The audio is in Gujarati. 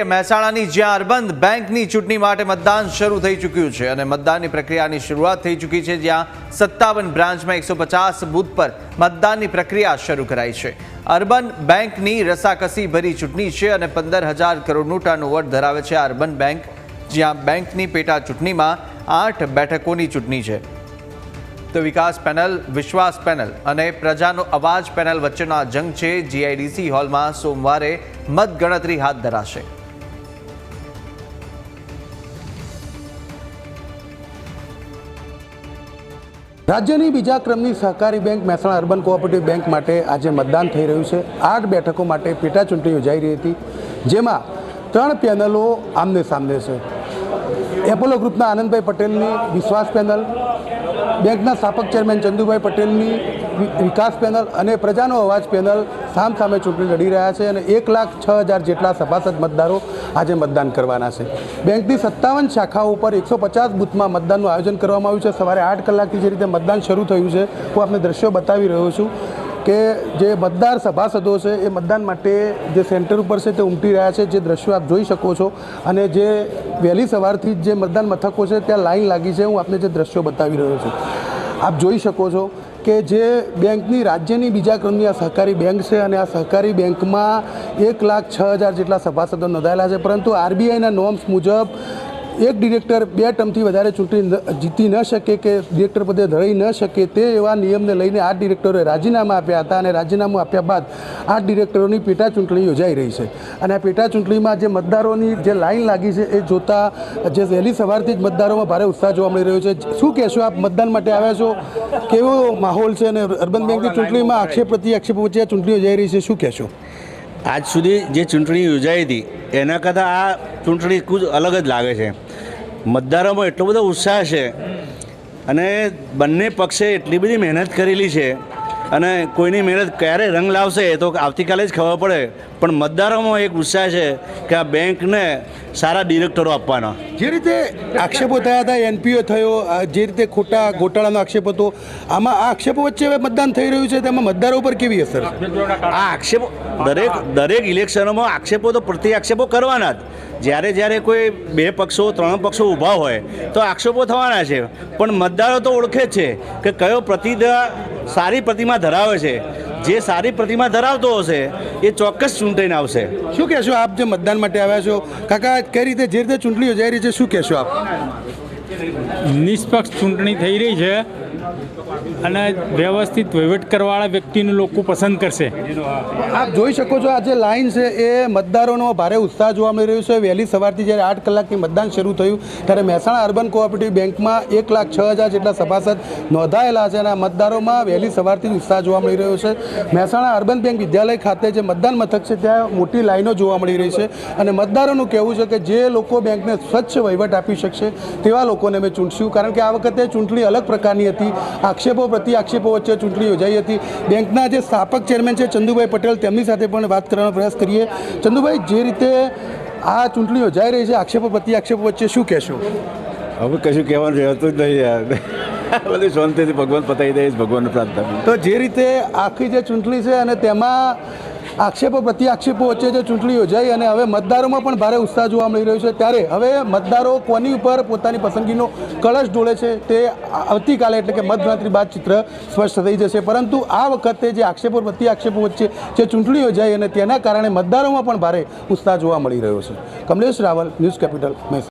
મહેસાણાની જ્યાં અરબંધ બેંકની ચૂંટણી માટે મતદાન શરૂ થઈ ચૂક્યું છે અને મતદાનની પ્રક્રિયાની શરૂઆત થઈ ચૂકી છે, જ્યાં સત્તાવન બ્રાન્ચમાં એકસો પચાસ બૂથ પર મતદાનની પ્રક્રિયા શરૂ કરાઈ છે. અર્બન બેંકની રસાકસી ભરી ચૂંટણી છે અને પંદર હજાર કરોડનું ટર્નઓવર ધરાવે છે અર્બન બેંક, જ્યાં બેંકની પેટા ચૂંટણીમાં આઠ બેઠકોની ચૂંટણી છે. તો વિકાસ પેનલ, વિશ્વાસ પેનલ અને પ્રજાનો અવાજ પેનલ વચ્ચેનો આ જંગ છે. જીઆઈડીસી હોલમાં સોમવારે મતગણતરી હાથ ધરાશે. રાજ્યની બીજા ક્રમની સહકારી bank Mehsana urban cooperative bank માટે આજે મતદાન થઈ રહ્યું છે. આઠ બેઠકો માટે પેટા ચૂંટણી યોજાઈ રહી હતી, જેમાં ત્રણ પેનલો આમને સામને છે. એપોલો ગ્રુપના આનંદભાઈ પટેલની વિશ્વાસ પેનલ બેંકના સ્થાપક ચેરમેન ચંદુભાઈ પટેલની વિકાસ પેનલ અને પ્રજાનો અવાજ પેનલ સામ સામે ચૂંટણી લડી રહ્યા છે અને એક લાખ છ હજાર જેટલા સભાસદ મતદારો આજે મતદાન કરવાના છે. બેંકની સત્તાવન શાખાઓ ઉપર એકસો પચાસ બૂથમાં મતદાનનું આયોજન કરવામાં આવ્યું છે. સવારે આઠ કલાકથી જે રીતે મતદાન શરૂ થયું છે, હું આપને દ્રશ્યો બતાવી રહ્યો છું. કે જે મતદાર સભાસદો છે, એ મતદાન માટે જે સેન્ટર ઉપર છે તે ઉમટી રહ્યા છે, જે દ્રશ્યો આપ જોઈ શકો છો. અને જે વહેલી સવારથી જ મતદાન મથકો છે, ત્યાં લાઈન લાગી છે. હું આપને જે દ્રશ્યો બતાવી રહ્યો છું. આપ જોઈ શકો છો કે જે બેંકની, રાજ્યની બીજા ક્રમની આ સહકારી બેંક છે અને આ સહકારી બેંકમાં એક લાખ છ હજાર જેટલા સભાસદો નોંધાયેલા છે. પરંતુ આરબીઆઈના નોર્મ્સ મુજબ એક ડિરેક્ટર બે ટર્મથી વધારે ચૂંટણી જીતી ન શકે કે ડિરેક્ટર પદે ધરાઈ ન શકે તે એવા નિયમને લઈને આઠ ડિરેક્ટરોએ રાજીનામા આપ્યા હતા અને રાજીનામું આપ્યા બાદ આઠ ડિરેક્ટરોની પેટા ચૂંટણી યોજાઈ રહી છે. અને આ પેટા ચૂંટણીમાં જે મતદારોની જે લાઈન લાગી છે એ જોતા જે વહેલી સવારથી જ મતદારોમાં ભારે ઉત્સાહ જોવા મળી રહ્યો છે. શું કહેશો આપ મતદાન માટે આવ્યા છો? કેવો માહોલ છે અને અર્બન બેંકની ચૂંટણીમાં આક્ષેપ પ્રતિ આક્ષેપ વચ્ચે આ ચૂંટણી યોજાઈ રહી છે. શું કહેશો? આજ સુધી જે ચૂંટણી યોજાઈ હતી એના કરતાં આ ચૂંટણી કુછ અલગ જ લાગે છે. મતદારોમાં એટલો બધો ઉત્સાહ છે. અને બંને પક્ષે એટલી બધી મહેનત કરેલી છે. અને કોઈની મહેનત ક્યારે રંગ લાવશે એ તો આવતીકાલે જ ખબર પડે. પણ મતદારોમાં એક ઉત્સાહ છે કે આ બેંકને સારા ડિરેક્ટરો આપવાના. જે રીતે આક્ષેપો થયા હતા એનપીઓ થયો જે રીતે ખોટા ગોટાળાનો આક્ષેપ હતો આમાં આ આક્ષેપો વચ્ચે હવે મતદાન થઈ રહ્યું છે તેમાં મતદારો ઉપર કેવી અસર આ આક્ષેપો દરેક દરેક ઇલેક્શનોમાં આક્ષેપો તો પ્રતિ આક્ષેપો કરવાના જ. જ્યારે જ્યારે કોઈ બે પક્ષો ત્રણ પક્ષો ઊભા હોય તો આક્ષેપો થવાના છે. પણ મતદારો તો ઓળખે જ છે કે કયો પ્રતિદા સારી પ્રતિમા ધરાવે છે. જે સારી પ્રતિમા ધરાવતો હશે એ ચોક્કસ ચૂંટાઈને આવશે. શું કહેશો આપ જે મતદાન માટે આવ્યા છો? કાકા કઈ રીતે જે રીતે ચૂંટણી યોજાઈ રહી છે શું કહેશો આપ? નિષ્પક્ષ ચૂંટણી થઈ રહી છે. અને વ્યવસ્થિત વહીવટ કરવાવાળા વ્યક્તિને લોકો પસંદ કરશે. આપ જોઈ શકો છો આ જે લાઈન છે એ મતદારોનો ભારે ઉત્સાહ જોવા મળી રહ્યો છે. વહેલી સવારથી જ્યારે આઠ કલાકથી મતદાન શરૂ થયું, ત્યારે મહેસાણા અર્બન કોઓપરેટિવ બેંકમાં એક લાખ છ હજાર જેટલા સભાસદ નોંધાયેલા છે અને આ મતદારોમાં વહેલી સવારથી ઉત્સાહ જોવા મળી રહ્યો છે. મહેસાણા અર્બન બેંક વિદ્યાલય ખાતે જે મતદાન મથક છે, ત્યાં મોટી લાઈનો જોવા મળી રહી છે અને મતદારોનું કહેવું છે કે જે લોકો બેંકને સ્વચ્છ વહીવટ આપી શકશે, તેવા લોકોને અમે ચૂંટશું. કારણ કે આ વખતે ચૂંટણી અલગ પ્રકારની હતી. આક્ષેપો પ્રતિ આક્ષેપો વચ્ચે ચૂંટણી યોજાઈ હતી. બેંકના જે સ્થાપક ચેરમેન છે ચંદુભાઈ પટેલ તેમની સાથે પણ વાત કરવાનો પ્રયાસ કરીએ. ચંદુભાઈ જે રીતે આ ચૂંટણી યોજાઈ રહી છે આક્ષેપો પ્રતિ આક્ષેપો વચ્ચે શું કહેશો? હવે કશું કહેવાનું રહેતું જ નહીં યાર. બધું શાંતિથી ભગવાન પતાવી દઈશ ભગવાનને પ્રાર્થના. તો જે રીતે આખી જે ચૂંટણી છે અને તેમાં આક્ષેપો પ્રતિ આક્ષેપો વચ્ચે જે ચૂંટણી યોજાઈ અને હવે મતદારોમાં પણ ભારે ઉત્સાહ જોવા મળી રહ્યો છે, ત્યારે હવે મતદારો કોની ઉપર પોતાની પસંદગીનો કળશ ડોળે છે તે આવતીકાલે એટલે કે મતગણતરી બાદ ચિત્ર સ્પષ્ટ થઈ જશે. પરંતુ આ વખતે જે આક્ષેપો પ્રતિ આક્ષેપો વચ્ચે જે ચૂંટણી યોજાઈ અને તેના કારણે મતદારોમાં પણ ભારે ઉત્સાહ જોવા મળી રહ્યો છે. Kamlesh Raval, news capital, Mehsana.